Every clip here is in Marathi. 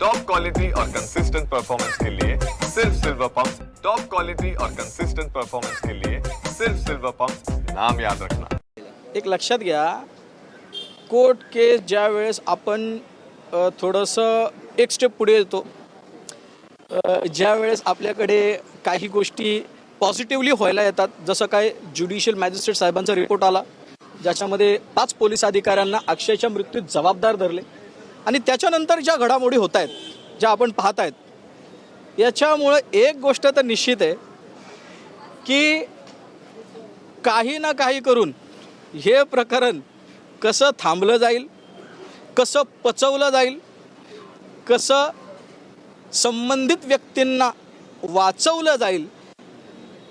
टॉप क्वालिटी और कंसिस्टेंट परफॉर्मेंस के लिए सिर्फ सिल्वर पंप टॉप क्वालिटी और कंसिस्टेंट परफॉर्मेंस के लिए सिर्फ सिल्वर पंप नाम याद रखना। एक लक्षात घ्या कोर्ट केस ज्या वेळेस आपण अ, थोडंसं एक स्टेप पुढे येतो. अ, ज्या वेळेस आपल्याकडे काही गोष्टी पॉझिटिव्हली व्हायला येतात जसं काय ज्युडिशियल मॅजिस्ट्रेट साहेबांचा रिपोर्ट आला ज्याच्यामध्ये पाच पोलीस अधिकाऱ्यांना अक्षयच्या मृत्यूत जबाबदार धरले. आणि त्याच्यानंतर ज्या घडामोडी होत आहेत ज्या आपण पाहत आहेत याच्यामुळं एक गोष्ट तर निश्चित आहे की काही ना काही करून हे प्रकरण कसं थांबलं जाईल कसं पचवलं जाईल कसं संबंधित व्यक्तींना वाचवलं जाईल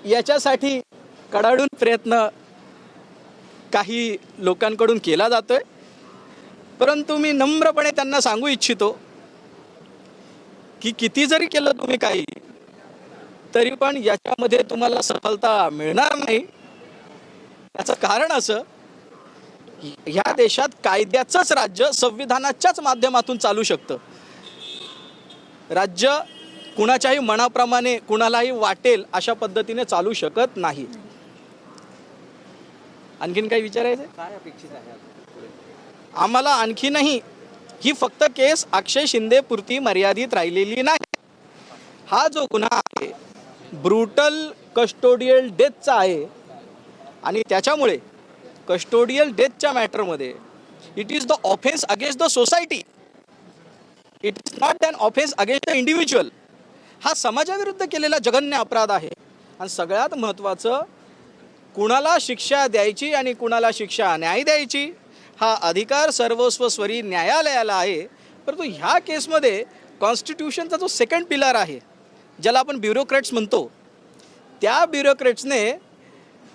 याच्यासाठी कडाडून प्रयत्न काही लोकांकडून केला जातो आहे परंतु मी नम्रपणे त्यांना सांगू इच्छितो की किती जरी केलं तुम्ही काही तरी पण याच्यामध्ये तुम्हाला सफलता मिळणार नाही. त्याचं कारण असं ह्या देशात कायद्याचंच राज्य संविधानाच्याच माध्यमातून चालू शकतं. राज्य कुणाच्याही मनाप्रमाणे कुणालाही वाटेल अशा पद्धतीने चालू शकत नाही. आणखीन काही विचारायचं काय अपेक्षित आहे आम्हाला आणखीनही ही फक्त केस अक्षय शिंदेपुरती मर्यादित राहिलेली नाही. हा जो गुन्हा आहे ब्रुटल कस्टोडियल डेथचा आहे. आणि त्याच्यामुळे कस्टोडियल डेथच्या मॅटरमध्ये it is the offence against the society it is not an offence against the individual हा समाजाविरुद्ध केलेला जघन्य अपराध आहे. आणि सगळ्यात महत्त्वाचं कुणाला शिक्षा द्यायची आणि कुणाला शिक्षा न्याय द्यायची हा अधिकार सर्वस्वस्वरी न्यायालयाला आहे परंतु ह्या केसमध्ये कॉन्स्टिट्यूशनचा जो सेकंड पिलर आहे ज्याला आपण ब्युरोक्रेट्स म्हणतो त्या ब्युरोक्रेट्सने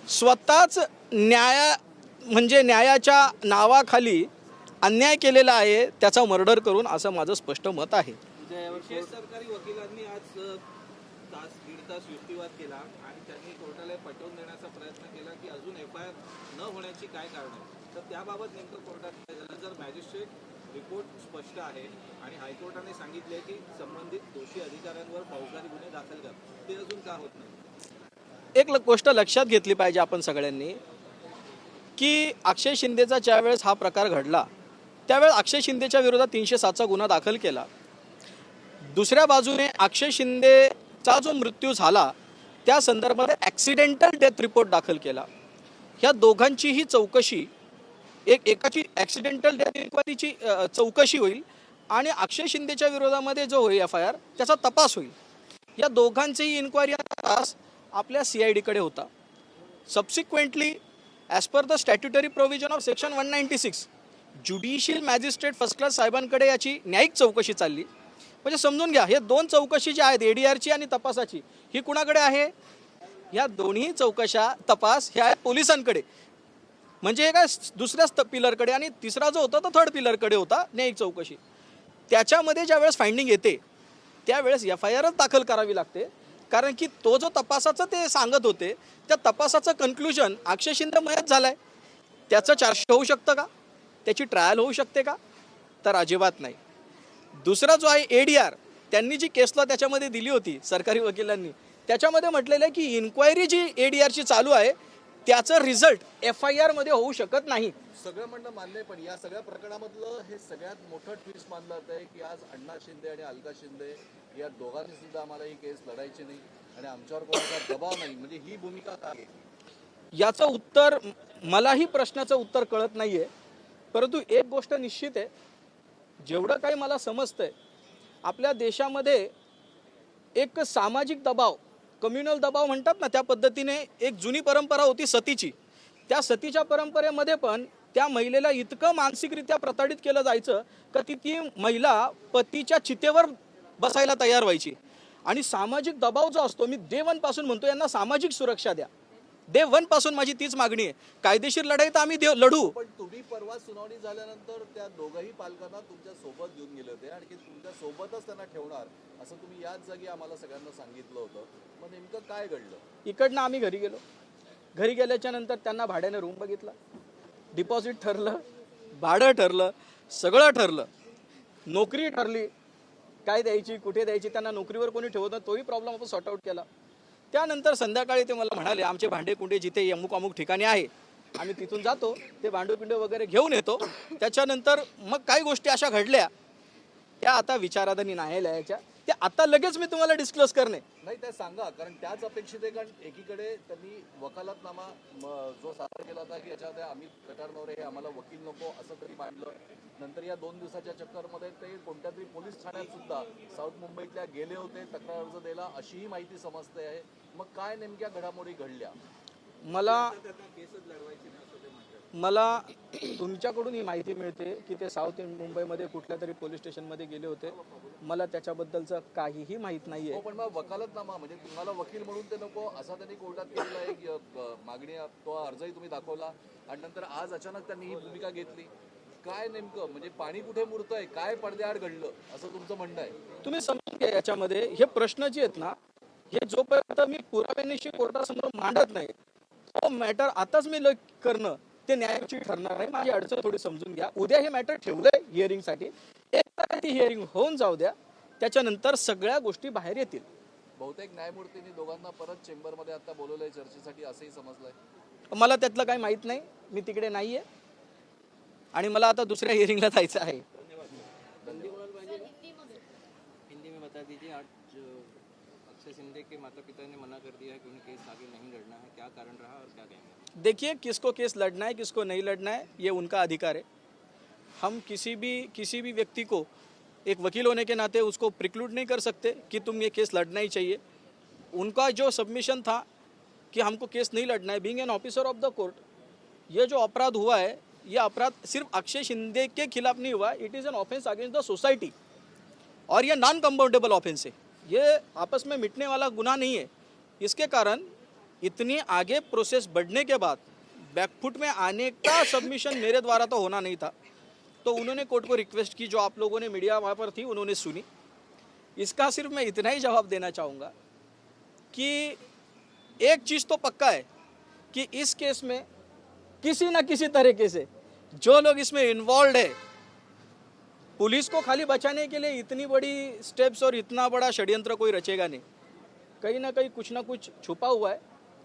स्वतःच न्याया म्हणजे न्यायाच्या नावाखाली अन्याय केलेला आहे त्याचा मर्डर करून असं माझं स्पष्ट मत आहे. म्हणजे सरकारी वकिलांनी आज तास दीड तास युक्तिवाद केला आणि त्यांनी कोर्टाला पटवून देण्याचा प्रयत्न केला की अजून एफ आय आर न होण्याची काय कारण आहे? तर त्याबाबत नेमकं कोर्टात काय झालं? जर मॅजिस्ट्रेट रिपोर्ट स्पष्ट आहे आणि हायकोर्टाने सांगितले की संबंधित दोषी अधिकाऱ्यांवर फौजदारी गुन्हे दाखल कर ते अजून का होत नाही? एक गोष्ट लक्षात घेतली पाहिजे आपण सगळ्यांनी की अक्षय शिंदेचा ज्यावेळेस हा प्रकार घडला त्यावेळेस अक्षय शिंदेच्या विरोधात तीनशे सातचा गुन्हा दाखल केला. दुसऱ्या बाजूने अक्षय शिंदेचा जो मृत्यू झाला त्या संदर्भात ॲक्सिडेंटल डेथ रिपोर्ट दाखल केला. ह्या दोघांचीही चौकशी एक एकाची ॲक्सिडेंटल डेथ इन्क्वायरीची चौकशी होईल आणि अक्षय शिंदेच्या विरोधामध्ये जो होईल एफ आय आर त्याचा तपास होईल. या दोघांचेही इन्क्वायरी तपास आपल्या सी आय डीकडे होता. Subsequently as per the statutory provision of section one ninety six judicial magistrate first class साहेबांकडे याची न्यायिक चौकशी चालली. म्हणजे समजून घ्या हे दोन चौकशी जी आहेत एडीआरची आणि तपासाची ही कुणाकडे आहे? या दोन्ही चौकशा तपास ह्या आहेत पोलिसांकडे. म्हणजे हे काय दुसऱ्याच पिलरकडे आणि तिसरा जो होता तो थर्ड पिलरकडे होता न्यायिक चौकशी. त्याच्यामध्ये ज्यावेळेस फाइंडिंग येते त्यावेळेस एफ आय आरच दाखल करावी लागते. कारण की तो जो तपासाचं ते सांगत होते त्या तपासाचं कन्क्लुजन अक्षय शिंदे मयत झालं आहे त्याचं चार्जशीट होऊ शकतं का? त्याची ट्रायल होऊ शकते का? तर अजिबात नाही. दुसरा जो आहे ए डी आर त्यांनी जी केसला त्याच्यामध्ये दिली होती सरकारी वकिलांनी त्याच्यामध्ये म्हटलेलं आहे की इन्क्वायरी जी ए डी आरची चालू आहे त्याचं रिझल्ट एफ आय आरमध्ये होऊ शकत नाही. सगळं म्हणणं मान्य आहे, पण या सगळ्या प्रकरणामधलं हे सगळ्यात मोठं ट्विस्ट मानलं जात आहे की आज अण्णा शिंदे आणि अलका शिंदे या दोघांनी सुद्धा आम्हाला ही केस लढायची नाही आणि आमच्यावर कोणाचा दबाव नाही. म्हणजे ही भूमिका काय आहे? याचं उत्तर मलाही प्रश्नाचं उत्तर कळत नाही आहे परंतु एक गोष्ट निश्चित आहे. जेवढं काही मला समजतंय आपल्या देशामध्ये एक सामाजिक दबाव कम्युनल दबाव म्हणतात ना त्या पद्धतीने एक जुनी परंपरा होती सतीची. त्या सतीच्या परंपरेमध्ये पण त्या महिलेला इतकं मानसिकरित्या प्रताडित केलं जायचं का ती ती महिला पतीच्या चितेवर बसायला तयार व्हायची. आणि सामाजिक दबाव जो असतो मी देवनपासून म्हणतो यांना सामाजिक सुरक्षा द्या. डे वनपासून माझी तीच मागणी आहे. कायदेशीर लढाई तर आम्ही देव लढू. पण तुम्ही परवा सुनावणी झाल्यानंतर त्या दोघंही पालकांना तुमच्यासोबत घेऊन गेले होते आणि तुमच्या सोबतच त्यांना ठेवणार असं तुम्ही याच जागी आम्हाला सगळ्यांना सांगितलं होतं. मग नेमकं काय घडलं? इकडनं आम्ही घरी गेलो. घरी गेल्याच्यानंतर त्यांना भाड्याने रूम बघितला. डिपॉझिट ठरलं भाडं ठरलं सगळं ठरलं. नोकरी ठरली. काय द्यायची कुठे द्यायची त्यांना नोकरीवर कोणी ठेवत नाही तोही प्रॉब्लेम आपण सॉर्ट आऊट केला. त्यानंतर संध्याकाळी ते मला म्हणाले आमचे भांडे कुंडे जिथे अमुक अमुक ठिकाणी आहे आम्ही तिथून जातो ते भांडेपिंड वगैरे घेऊन येतो. त्याच्यानंतर मग काही गोष्टी अशा घडल्या त्या आता विचाराधनी न्यायालयाच्या त्या आता लगेच मी तुम्हाला डिस्क्लोज करणे. नाही ते सांगा कारण त्याच अपेक्षित आहे कारण एकीकडे त्यांनी वकालतनामा जो सादर केला होता की याच्यामध्ये आम्ही कटारनवरे हे आम्हाला वकील नको असं तरी मांडलं. नंतर या दोन दिवसाच्या चक्करमध्ये ते कोणत्या तरी पोलीस ठाण्यात सुद्धा साऊथ मुंबईतल्या गेले होते तक्रार अर्ज दिला अशीही माहिती समजते आहे. मग काय नेमक्या घडामोडी घडल्या? मला त्यांना केसच लढवायची नाही असं ते म्हणतात मला तुमच्याकडून ही माहिती मिळते की ते साऊथ मुंबईमध्ये कुठल्या तरी पोलीस स्टेशनमध्ये गेले होते. मला त्याच्याबद्दलचं काहीही माहीत नाही हो आहे पण मग वकालतनामा म्हणजे तुम्हाला वकील म्हणून ते नको असा त्यांनी कोर्टात केलेला एक मागणी तो अर्जही तुम्ही दाखवला. आणि नंतर आज अचानक त्यांनी ही भूमिका घेतली. काय नेमकं? म्हणजे पाणी कुठे मुरतंय? काय पडद्याआड घडलं? असं तुमचं म्हणणं आहे. तुम्ही समजून घ्या याच्यामध्ये. हे प्रश्न जे आहेत ना. हे जोपर्यंत मी पुराव्यानिशी कोर्टासमोर मांडत नाही तो मॅटर आताच मी ल करणं ते न्यायाची ठरणार नाही. माझी अडचण थोडी समजून घ्या. उद्या हे मॅटर ठेवलंय हिअरिंगसाठी एकदा ती हिअरिंग होऊन जाऊ द्या. त्याच्यानंतर सगळ्या गोष्टी बाहेर येतील. बहुतेक न्यायमूर्तींनी दोघांना परत चेंबरमध्ये आता बोलवलंय चर्चेसाठी असंही समजलंय. मला त्यातलं काही माहीत नाही. मी तिकडे नाही आहे आणि मला आता दुसऱ्या हिअरिंगला जायचं आहे. अक्षय शिंदे के माता पिता ने मना कर दिया है कि उन्हें केस आगे नहीं लड़ना है। क्या कारण रहा और क्या कहेंगे देखिए, किसको केस लड़ना है, किसको नहीं लड़ना है, ये उनका अधिकार है। हम किसी भी किसी भी व्यक्ति को एक वकील होने के नाते उसको प्रिक्लूड नहीं कर सकते कि तुम ये केस लड़ना ही चाहिए। उनका जो सबमिशन था कि हमको केस नहीं लड़ना है being an officer of the court ये जो अपराध हुआ है, ये अपराध सिर्फ़ अक्षय शिंदे के खिलाफ नहीं हुआ it is an offence against the society और ये नॉन कंपाउंडेबल ऑफेंस है। ये आपस में मिटने वाला गुना नहीं है। इसके कारण इतनी आगे प्रोसेस बढ़ने के बाद बैकफुट में आने का सबमिशन मेरे द्वारा तो होना नहीं था। तो उन्होंने कोर्ट को रिक्वेस्ट की, जो आप लोगों ने मीडिया वहाँ पर थी, उन्होंने सुनी। इसका सिर्फ़ मैं इतना ही जवाब देना चाहूँगा कि एक चीज़ तो पक्का है कि इस केस में किसी न किसी तरीके से जो लोग इसमें इन्वॉल्व है पुलिस को खाली बचाने के लिए इतनी बड़ी स्टेप्स और इतना बड़ा षड्यंत्र कोई रचेगा नहीं। कहीं ना कहीं कुछ ना कुछ छुपा हुआ है।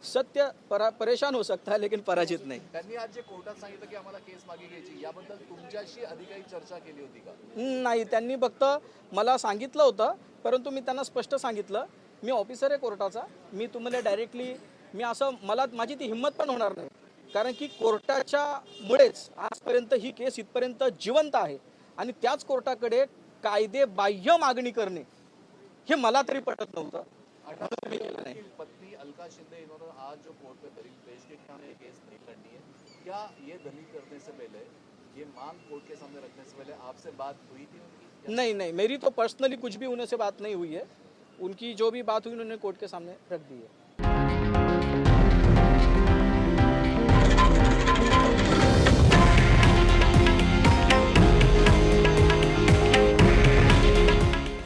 सत्य परा परेशान हो सकता है लेकिन पराजित नहीं। त्यांनी आज जे कोर्टात सांगितलं की आम्हाला केस मागे घ्यायची याबद्दल तुमच्याशी अधिकारी चर्चा केली होती का? नाही त्यांनी फक्त मला सांगितलं होतं परंतु मी त्यांना स्पष्ट सांगितलं मी ऑफिसर आहे कोर्टाचा मी तुम्हाला डायरेक्टली मी असं मला माझी ती हिंमत पण होणार नाही. कारण की कोर्टाच्या मुळेच आजपर्यंत ही केस इथपर्यंत जिवंत आहे. आणि त्याच कोर्टाकडे कायदे बाह्य मागणी करणे हे मला तरी पटत नव्हतं. नाही की पत्नी अलका शिंदे इन्होंने आज जो कोर्ट में दलील पेश की कि हमें केस नहीं लड़नी है. क्या ये दलील करने से पहले ये मांग कोर्ट के सामने रखने से पहले आपसे बात हुई थी उनकी? नहीं नहीं मेरी तो पर्सनली कुछ भी उनसे बात नहीं हुई है। उनकी जो भी बात हुई उन्होंने कोर्ट के सामने रख दी है।